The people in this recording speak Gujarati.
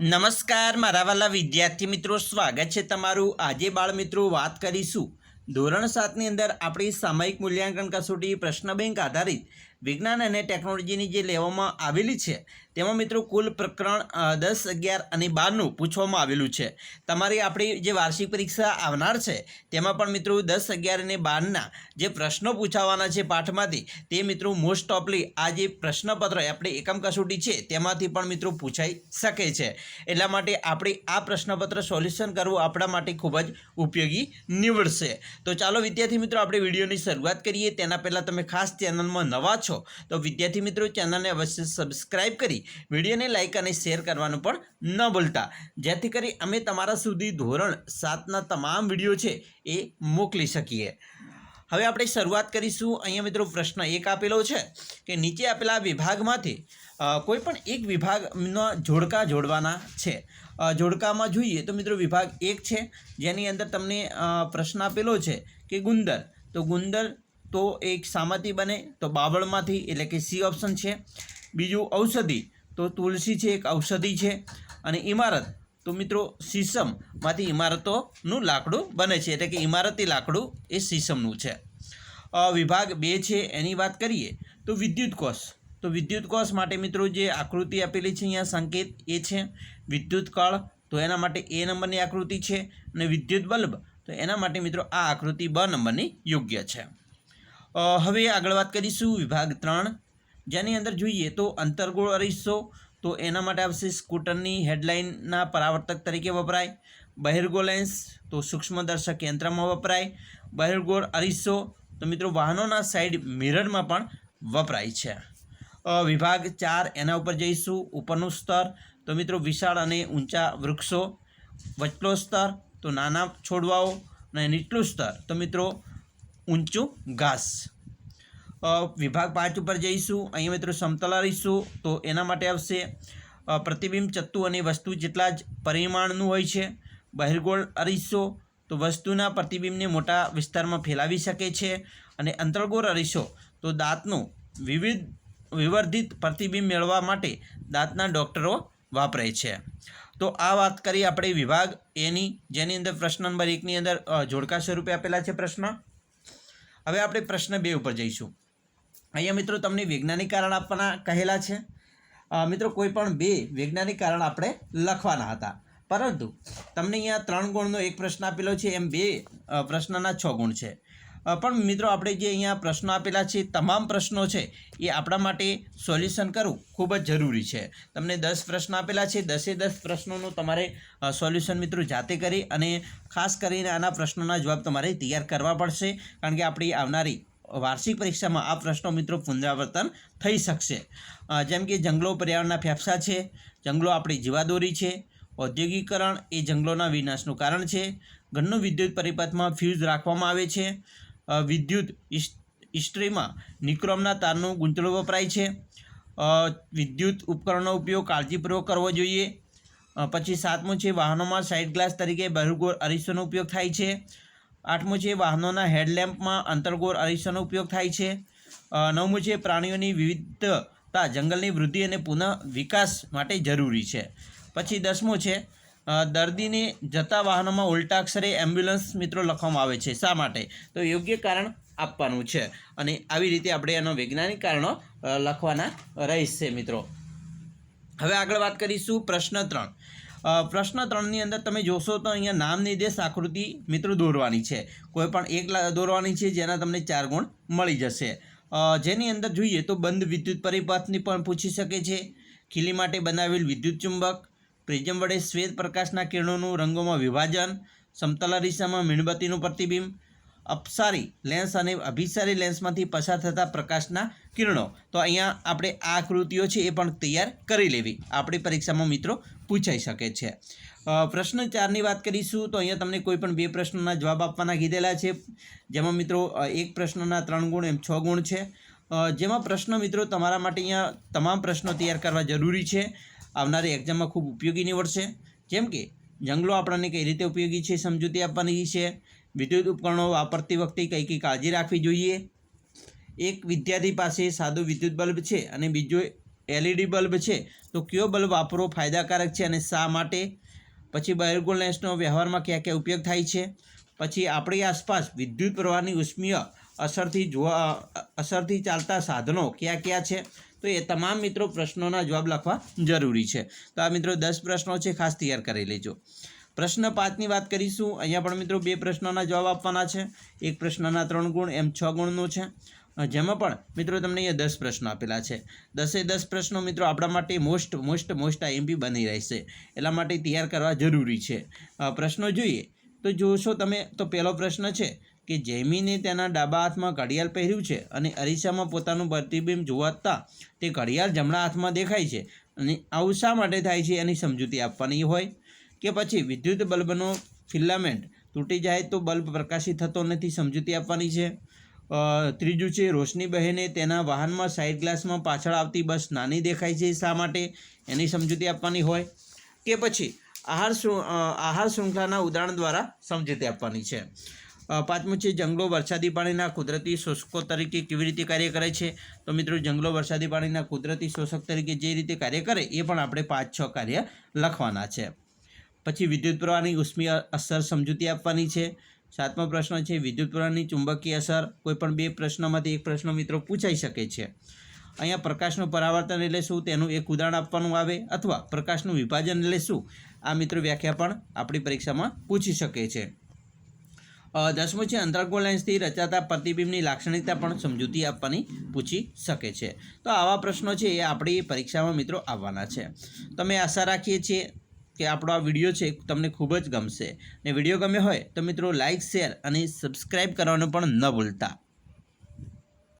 નમસ્કાર, મારા વાલા વિદ્યાર્થી મિત્રો, સ્વાગત છે તમારું આજે બાળ મિત્રો વાત કરીશું. ધોરણ સાતની અંદર આપણી સામયિક મૂલ્યાંકન કસોટી પ્રશ્ન બેંક આધારિત વિજ્ઞાન અને ટેકનોલોજીની જે લેવામાં આવેલી છે, તેમાં મિત્રો કુલ પ્રકરણ દસ, અગિયાર અને બારનું પૂછવામાં આવેલું છે. તમારી આપણી જે વાર્ષિક પરીક્ષા આવનાર છે, તેમાં પણ મિત્રો દસ, અગિયાર અને બારના જે પ્રશ્નો પૂછાવાના છે પાઠમાંથી, તે મિત્રો મોસ્ટ ઓફલી આ જે પ્રશ્નપત્ર આપણે એકમ કસોટી છે, તેમાંથી પણ મિત્રો પૂછાઈ શકે છે. એટલા માટે આપણે આ પ્રશ્નપત્ર સોલ્યુશન કરવું આપણા માટે ખૂબ જ ઉપયોગી નીવડશે. તો ચાલો વિદ્યાર્થી મિત્રો, આપણે વિડીયોની શરૂઆત કરીએ. તેના પહેલાં તમે ખાસ ચેનલમાં નવા છો તો વિદ્યાર્થી મિત્રો, ચેનલને અવશ્ય સબસ્ક્રાઇબ કરી વિડીયોને લાઇક અને શેર કરવાનું પણ ન ભૂલતા. જેથી કરી અમે તમારા સુધી ધોરણ સાતના તમામ વીડિયો છે એ મોકલી શકીએ. હવે આપણે શરૂઆત કરીશું. અહીંયા મિત્રો પ્રશ્ન એક આપેલો છે કે નીચે આપેલા વિભાગમાંથી કોઈ પણ એક વિભાગના જોડકા જોડવાના છે. જોડકામાં જોઈએ તો મિત્રો વિભાગ એક છે. જેની અંદર તમને પ્રશ્ન આપેલો છે કે ગુંદર. તો ગુંદર તો એક સામતી બને, તો બાબળમાંથી એટલે કે સી ઓપ્શન છે. બીજું ઔષધિ, તો તુલસી છે, એક ઔષધિ છે. અને ઇમારત તો મિત્રો સીસમમાંથી ઇમારતોનું લાકડું બને છે. એટલે કે ઇમારતી લાકડું એ સીસમનું છે. વિભાગ બે છે, એની વાત કરીએ, તો વિદ્યુત કોષ. તો વિદ્યુત કોષ માટે મિત્રો જે આકૃતિ આપેલી છે, અહીંયા સંકેત એ છે. વિદ્યુત કળ, તો એના માટે એ નંબરની આકૃતિ છે. અને વિદ્યુત બલ્બ, તો એના માટે મિત્રો આ આકૃતિ બ નંબરની યોગ્ય છે. હવે આગળ વાત કરીશું વિભાગ ત્રણ. જેની અંદર જોઈએ તો અંતર્ગોળ અરીસો, તો એના માટે આવશે સ્કૂટરની હેડલાઇનના પરાવર્તક તરીકે વપરાય. બહિર્ગોળ લેન્સ, તો સૂક્ષ્મદર્શક યંત્રમાં વપરાય. બહિર્ગોળ અરીસો, તો મિત્રો વાહનોના સાઈડ મિરરમાં પણ વપરાય છે. વિભાગ ચાર, એના ઉપર જઈશું. ઉપરનું સ્તર, તો મિત્રો વિશાળ અને ઊંચા વૃક્ષો. વચલો સ્તર, તો નાના છોડવાઓ. અને નીચલું સ્તર, તો મિત્રો ઊંચું ઘાસ. વિભાગ પાંચ ઉપર જઈશું. અહીંયા મિત્રો સમતલ રહીશું. તો એના માટે આવશે પ્રતિબિંબ ચત્તુ અને વસ્તુ જેટલા જ પરિમાણનું હોય છે. બહિર્ગોળ અરીસો. તો વસ્તુના પ્રતિબિંબને મોટા વિસ્તારમાં ફેલાવી શકે છે. અને અંતર્ગોળ અરીસો. તો દાંતનું વિવિધ, વિવર્ધિત પ્રતિબિંબ મેળવવા માટે દાંતના ડૉક્ટરો વાપરે છે. તો આ વાત કરી આપણે વિભાગ એની જેની અંદર પ્રશ્ન નંબર એકની અંદર જોડકા સ્વરૂપે આપેલા છે પ્રશ્ન. હવે આપણે પ્રશ્ન બે ઉપર જઈશું. અહીંયા મિત્રો તમને વૈજ્ઞાનિક કારણ આપવાના કહેલા છે. મિત્રો કોઈ પણ બે વૈજ્ઞાનિક કારણ આપણે લખવાના હતા. પરંતુ તમને અહીંયા ત્રણ ગુણનો એક પ્રશ્ન આપેલો છે. એમ બે પ્રશ્નના છ ગુણ છે. પણ મિત્રો, આપણે જે અહીંયા પ્રશ્નો આપેલા છે, તમામ પ્રશ્નો છે, એ આપણા માટે સોલ્યુશન કરવું ખૂબ જ જરૂરી છે. તમને દસ પ્રશ્ન આપેલા છે, દસે દસ પ્રશ્નોનું તમારે સોલ્યુશન મિત્રો જાતે કરી અને ખાસ કરીને આના પ્રશ્નોના જવાબ તમારે તૈયાર કરવા પડશે, કારણ કે આપણી આવનારી વાર્ષિક પરીક્ષામાં આ પ્રશ્નો મિત્રો પુનરાવર્તન થઈ શકશે. જેમ કે જંગલો પર્યાવરણના ફેફસા છે, જંગલો આપણી જીવાદોરી છે, ઔદ્યોગિકરણ એ જંગલોના વિનાશનું કારણ છે, ઘરનું વિદ્યુત પરિપથમાં ફ્યુઝ રાખવામાં આવે છે વિદ્યુત ઇસ્ટ્રીમાં નિક્રોમના તારનું ગૂંચળું વપરાય છે. વિદ્યુત ઉપકરણનો ઉપયોગ કાળજીપૂર્વક કરવો જોઈએ. પછી સાતમું છે વાહનોમાં સાઇડ ગ્લાસ તરીકે બહિર્ગોળ અરીસોનો ઉપયોગ થાય છે. આઠમું છે વાહનોના હેડલેમ્પમાં અંતર્ગોળ અરીસોનો ઉપયોગ થાય છે. નવમું છે પ્રાણીઓની વિવિધતા જંગલની વૃદ્ધિ અને પુનઃ વિકાસ માટે જરૂરી છે. પછી દસમું છે દર્દીને જતા વાહનોમાં ઉલટા અક્ષરે એમ્બ્યુલન્સ મિત્રો લખવામાં આવે છે. શા માટે? તો યોગ્ય કારણ આપવાનું છે. અને આવી રીતે આપણે એનો વૈજ્ઞાનિક કારણો લખવાના રહેશે મિત્રો. હવે આગળ વાત કરીશું પ્રશ્ન ત્રણ. પ્રશ્ન ત્રણની અંદર તમે જોશો તો અહીંયા નામ નિર્દેશ આકૃતિ મિત્રો દોરવાની છે. કોઈ પણ એક દોરવાની છે જેના તમને ચાર ગુણ મળી જશે. જેની અંદર જોઈએ તો બંધ વિદ્યુત પરિપથની પણ પૂછી શકે છે. ખીલી માટે બનાવેલ વિદ્યુત ચુંબક પ્રિઝમ વડે શ્વેત પ્રકાશના કિરણોનું રંગોમાં વિભાજન, સમતલા દિશામાં મીણબત્તીનું પ્રતિબિંબ, અપસારી લેન્સ અને અભિસારી લેન્સમાંથી પસાર થતા પ્રકાશના કિરણો. તો અહીંયા આપણે આ આકૃતિઓ છે એ પણ તૈયાર કરી લેવી. આપણી પરીક્ષામાં મિત્રો પૂછાઈ શકે છે. પ્રશ્ન ચારની વાત કરીશું તો અહીંયા તમને કોઈ પણ બે પ્રશ્નોના જવાબ આપવાના કીધેલા છે. જેમાં મિત્રો એક પ્રશ્નના ત્રણ ગુણ એમ છ ગુણ છે. જેમાં પ્રશ્ન મિત્રો તમારા માટે અહીંયા તમામ પ્રશ્નો તૈયાર કરવા જરૂરી છે. આવનારી એક્ઝામમાં ખૂબ ઉપયોગી નીવડશે. જેમ કે જંગલો આપણને કઈ રીતે ઉપયોગી છે સમજૂતી આપવાની છે. વિદ્યુત ઉપકરણો વાપરતી વખતે કઈ કઈ કાળજી રાખવી જોઈએ. એક વિદ્યાર્થી પાસે સાદો વિદ્યુત બલ્બ છે અને બીજો એલઈડી બલ્બ છે. તો કયો બલ્બ વાપરવો ફાયદાકારક છે અને શા માટે? પછી બાયોગોલ વ્યવહારમાં ક્યાં ક્યાં ઉપયોગ થાય છે? પછી આપણી આસપાસ વિદ્યુત પ્રવાહની ઉષ્મીય અસરથી જોવા અસરથી ચાલતા સાધનો કયા કયા છે? તો એ તમામ મિત્રો પ્રશ્નોના જવાબ લખવા જરૂરી છે. તો આ મિત્રો દસ પ્રશ્નો છે, ખાસ તૈયાર કરી લેજો. પ્રશ્ન પાંચની વાત કરીશું. અહીંયા પણ મિત્રો બે પ્રશ્નોના જવાબ આપવાના છે. એક પ્રશ્નના ત્રણ ગુણ, એમ છ ગુણનો છે. જેમાં પણ મિત્રો તમને અહીંયા દસ પ્રશ્નો આપેલા છે. દસે દસ પ્રશ્નો મિત્રો આપણા માટે મોસ્ટ મોસ્ટ મોસ્ટ આઈએમપી બની રહેશે. એટલા માટે તૈયાર કરવા જરૂરી છે. પ્રશ્નો જોઈએ. તો જોશો તમે, તો પહેલો પ્રશ્ન છે કે જૈમીને તેના ડાબા હાથમાં ઘડિયાળ પહેર્યું છે અને અરીસામાં પોતાનું પ્રતિબિંબ જોવાતા તે ઘડિયાળ જમણા હાથમાં દેખાય છે અને આવું શા માટે થાય છે એની સમજૂતી આપવાની હોય? કે પછી વિદ્યુત બલ્બનો ફિલામેન્ટ તૂટી જાય તો બલ્બ પ્રકાશિત થતો નથી સમજૂતી આપવાની છે? ત્રીજું છે, રોશની બહેને તેના વાહનમાં સાઈડ ગ્લાસમાં પાછળ આવતી બસ નાની દેખાય છે શા માટે એની સમજૂતી આપવાની હોય? કે પછી આહાર આહાર શૃંખલાના ઉદાહરણ દ્વારા સમજૂતી આપવાની છે. પાંચમું છે, જંગલો વરસાદી પાણીના કુદરતી શોષકો તરીકે કેવી રીતે કાર્ય કરે છે? તો મિત્રો, જંગલો વરસાદી પાણીના કુદરતી શોષક તરીકે જે રીતે કાર્ય કરે, એ પણ આપણે પાંચ છ કાર્ય લખવાના છે. પછી વિદ્યુત પ્રવાહની ઉષ્મીય અસર સમજૂતી આપવાની છે. સાતમો પ્રશ્ન છે, વિદ્યુત પ્રવાહની ચુંબકીય અસર કોઈ પણ બે પ્રશ્નોમાંથી એક પ્રશ્ન મિત્રો પૂછાઈ શકે છે. અહીંયા પ્રકાશનું પરાવર્તન એટલે શું? તેનું એક ઉદાહરણ આપવાનું આવે અથવા પ્રકાશનું વિભાજન એટલે શું? આ મિત્રો વ્યાખ્યા પણ આપણી પરીક્ષામાં પૂછી શકે છે. દસમું છે, અંતરગોળ લેન્સથી રચાતા પ્રતિબિંબની લાક્ષણિકતા પણ સમજૂતી આપવાની પૂછી શકે છે. તો આવા પ્રશ્નો છે એ આપણી પરીક્ષામાં મિત્રો આવવાના છે. તમે આશા રાખીએ છીએ કે આપણો આ વીડિયો છે તમને ખૂબ જ ગમશે. ને વીડિયો ગમ્યો હોય તો મિત્રો લાઇક શેર અને સબસ્ક્રાઈબ કરવાનું પણ ન ભૂલતા.